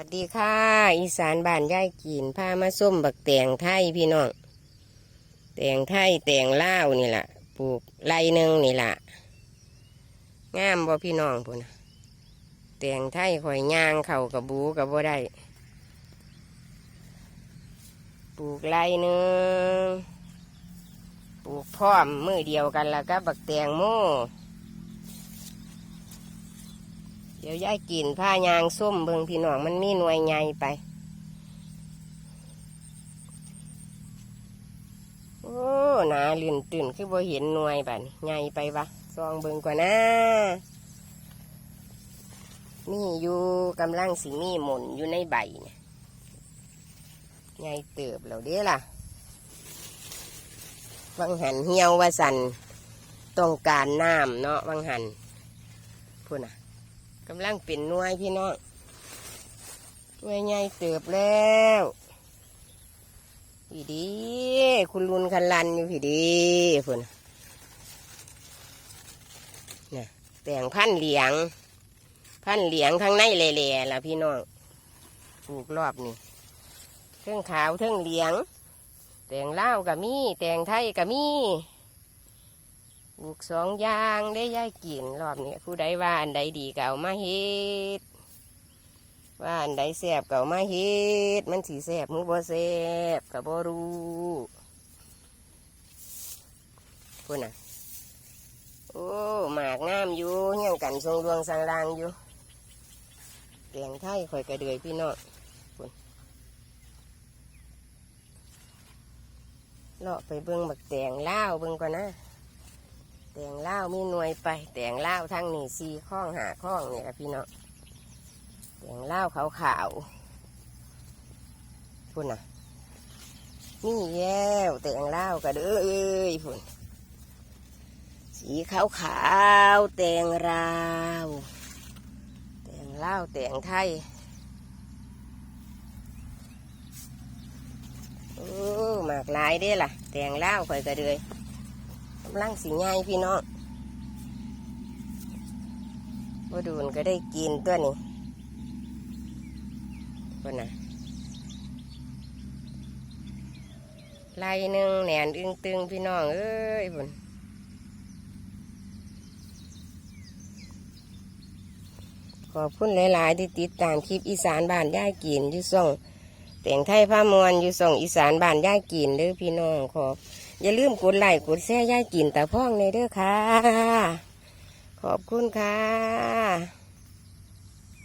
วัสดีค่ะ อีสานบ้านย่ายกินพามาส้มบักแตงไทยพี่น้องแตงไทยแตงล่าวนี่แหละปลูกไรหนึ่งนี่แหละงามบ่พี่น้องพุ่นแตงไทยข่อยย่างเข่ากับบูกับบ่ได้ปลูกไรหนึ่งปลูกพร้อมมือเดียวกันแล้วก็บักแตงโม ดี๋ยวยายกินผ้ายางส้มเบิงพี่น้องมันมีหน่วยใหญ่ไป โอ้หนาลื่นตื่นคือบ่เห็นหน่วยบัดนี้ใหญ่ไปวะซองเบิงกว่านะมีอยู่กำลังสิมีหมุนอยู่ในใบเนี่ยใหญ่เติบแล้วเด้ล่ะวังหันเหี่ยวว่าสันต้องการน้ำเนาะวังหันพูดน่ะ กำลังเป็นน่วยพี่น้องน่วยใหญ่เติบแล้วพี่ดี คุณลุนคันลันอยู่พี่ดีพุ่นน่ะน่ะแต่งพันเหลียง พันเหลียงทั้งในแหล่ๆล่ะพี่น้องปลูกรอบนี่เทิงขาวเทิงเหลียง แต่งเล่ากับมี่แต่งไทยกับมี่ ปลูกสองอย่างได้ย่ายกินรอบนี้ผู้ใดว่าอันใดดีเก็เอามาเฮ็ดว่าอันใดแสบก็เอามาเฮ็ดมันสีแสบมือบ่แสบก็บ่รู้พุ่นน่ะโอ้หมากงามอยู่เฮี้ยงกันทรงดวงสังรางอยู่แกงไทยข่อยกระเดือยพี่น้องพุ่นเลาะไปเบิ่งบักแตงเล่าเบิ่งก่อนนะ แตงเล่ามีหน่วยไป แตงเล่าทั้งนี่สี่ข้องหาข้องเนี่ละพี่เน้องแตงเล่าขาวขาวๆพุ่นน่ะนี่แย้วแตงเล่ากระเด้อเอ้ยพุ่นสีขาวขาวแตงราวแตงเล่าแตงไทยโอ้หมากลายเด้ล่ะ แตงเล่าวข่อยกระเดย กำลังสิง่ายพี่น้องบ่ดูนก็ได้กินตัวนี้คนน่ะไล่หนึ่งแหนนอึงตึงพี่น้อง เอ้ยพุ่นขอบคุณหลาย ๆ ที่ติดตามคลิปอีสานบ้านย่ายกินอยู่ส่งแต่งไทยผ้ามวนอยู่ส่งอีสานบ้านย่ายกินเด้อพี่น้องขอบ อย่าลืมกดไลค์กดแชร์ย่ายกินแต่พ่องในเด้อค่ะ ขอบคุณค่ะ